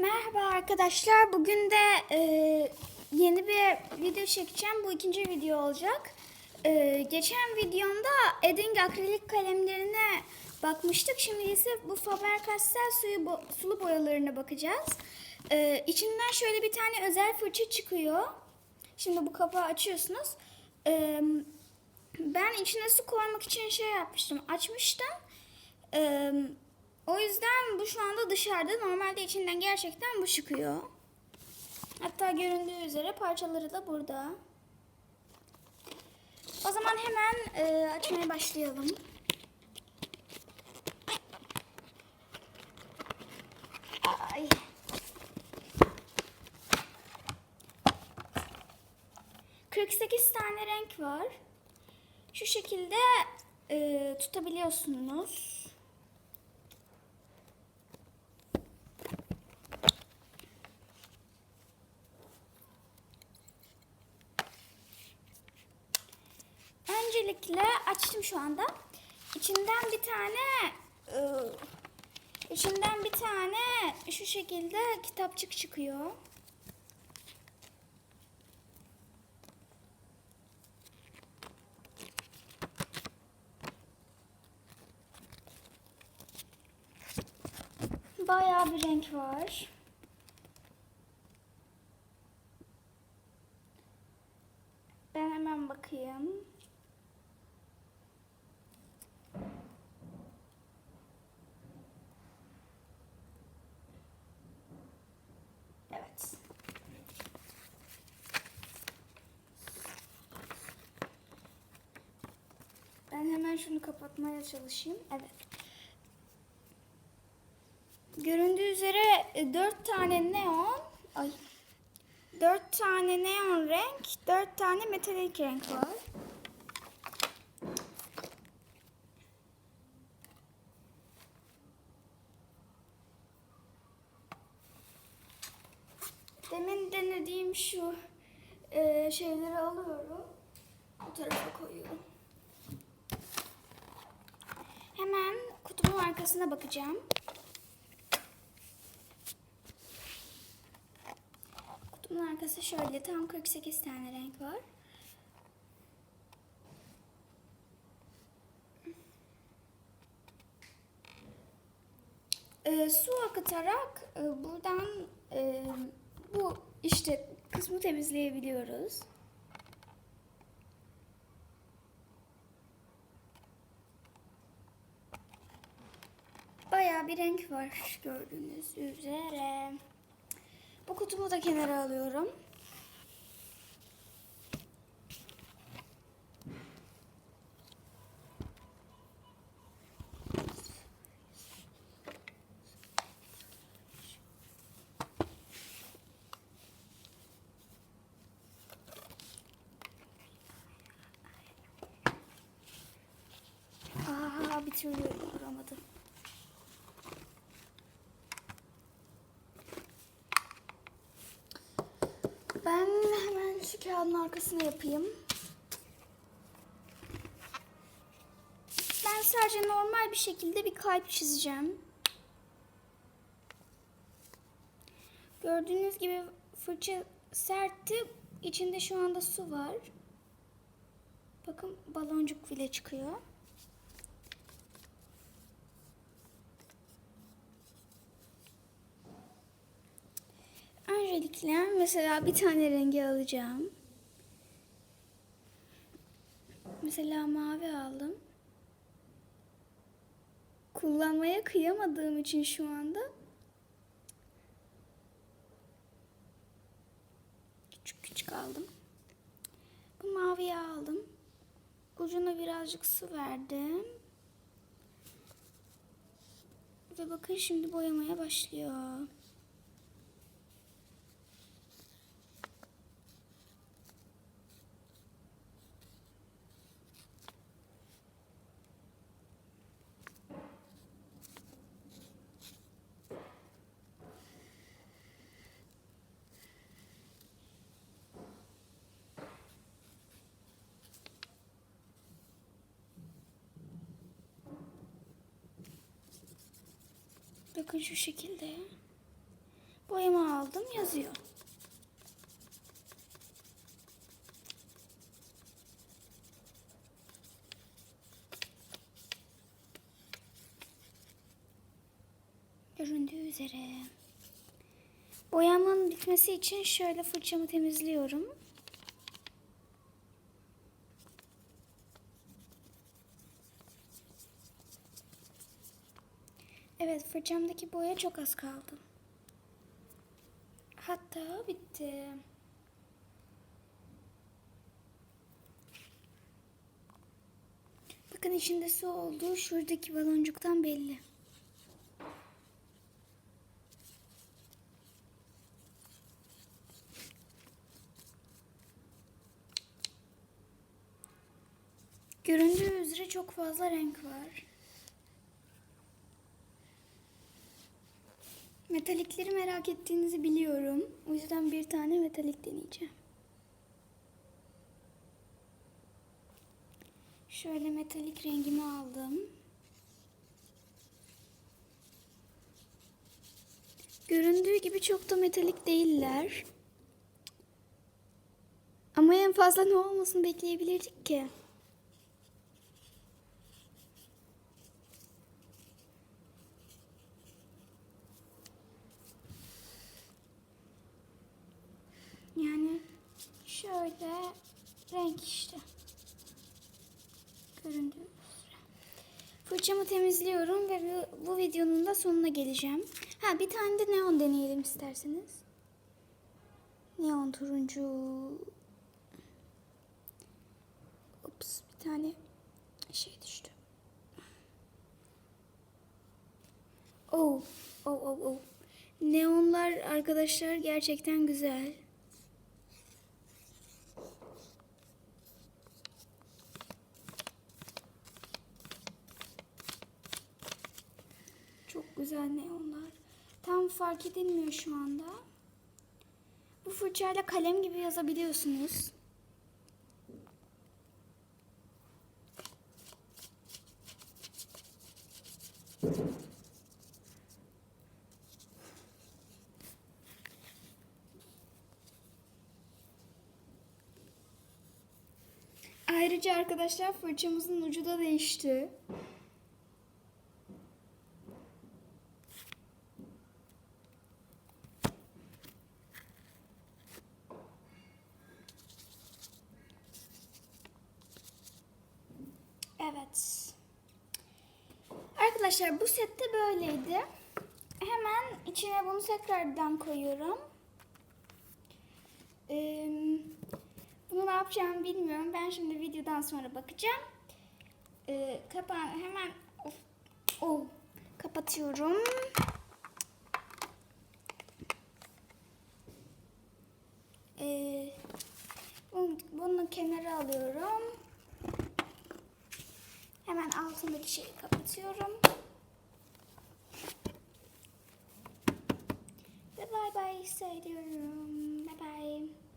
Merhaba arkadaşlar. Bugün de e, yeni bir video çekeceğim. Bu ikinci video olacak. E, geçen videomda Edding akrilik kalemlerine bakmıştık. Şimdi ise bu Faber-Castell suyu bo- sulu boyalarına bakacağız. E, içinden şöyle bir tane özel fırça çıkıyor. Şimdi bu kapağı açıyorsunuz. E, ben içine su koymak için şey yapmıştım. Açmıştım. Ee, o yüzden bu şu anda dışarıda. Normalde içinden gerçekten bu çıkıyor. Hatta göründüğü üzere parçaları da burada. O zaman hemen e, açmaya başlayalım. Ay. ...48 tane renk var. Şu şekilde e, tutabiliyorsunuz. Öncelikle açtım şu anda. İçinden bir tane e, içinden bir tane şu şekilde kitapçık çıkıyor. Bayağı bir renk var. Ben hemen bakayım. Evet. Ben hemen şunu kapatmaya çalışayım. Evet. Göründüğü üzere e, dört tane neon, ay, dört tane neon renk, dört tane metalik renk var. Demin denediğim şu e, şeyleri alıyorum. Bu tarafa koyuyorum. Hemen kutumun arkasına bakacağım. Kutumun arkası şöyle. Tam 48 tane renk var. Ee, su akıtarak e, buradan e, bu işte kısmı temizleyebiliyoruz. Bayağı bir renk var gördüğünüz üzere. Bu kutumu da kenara alıyorum. Aa, bir Ben hemen şu kağıdın arkasına yapayım. Ben sadece normal bir şekilde bir kalp çizeceğim. Gördüğünüz gibi fırça sertti. İçinde şu anda su var. Bakın baloncuk bile çıkıyor. Öncelikle mesela bir tane rengi alacağım. Mesela mavi aldım. Kullanmaya kıyamadığım için şu anda küçük küçük aldım. Bu maviyi aldım. Ucuna birazcık su verdim. Ve bakın şimdi boyamaya başlıyor. Bakın şu şekilde. Boyama aldım yazıyor. Göründüğü üzere. Boyamın bitmesi için şöyle fırçamı temizliyorum. Evet fırçamdaki boya çok az kaldı. Hatta bitti. Bakın içinde su olduğu şuradaki baloncuktan belli. Göründüğü üzere çok fazla renk var. Metalikleri merak ettiğinizi biliyorum. O yüzden bir tane metalik deneyeceğim. Şöyle metalik rengimi aldım. Göründüğü gibi çok da metalik değiller. Ama en fazla ne olmasını bekleyebilirdik ki? Şöyle renk işte. Göründüğü üzere. Fırçamı temizliyorum ve bu, bu videonun da sonuna geleceğim. Ha bir tane de neon deneyelim isterseniz. Neon turuncu. Ups bir tane şey düştü. Oh, oh, oh, oh. Neonlar arkadaşlar gerçekten güzel. Güzel neonlar. Tam fark edilmiyor şu anda. Bu fırçayla kalem gibi yazabiliyorsunuz. Ayrıca arkadaşlar fırçamızın ucu da değişti. Evet. Arkadaşlar bu sette böyleydi. Hemen içine bunu tekrardan koyuyorum. Ee, bunu ne yapacağımı bilmiyorum. Ben şimdi videodan sonra bakacağım. Ee, kapağını hemen of, oh, kapatıyorum. Ee, bunu, bunu kenara alıyorum. Hemen altındaki şeyi kapatıyorum. Ve bay bay bay.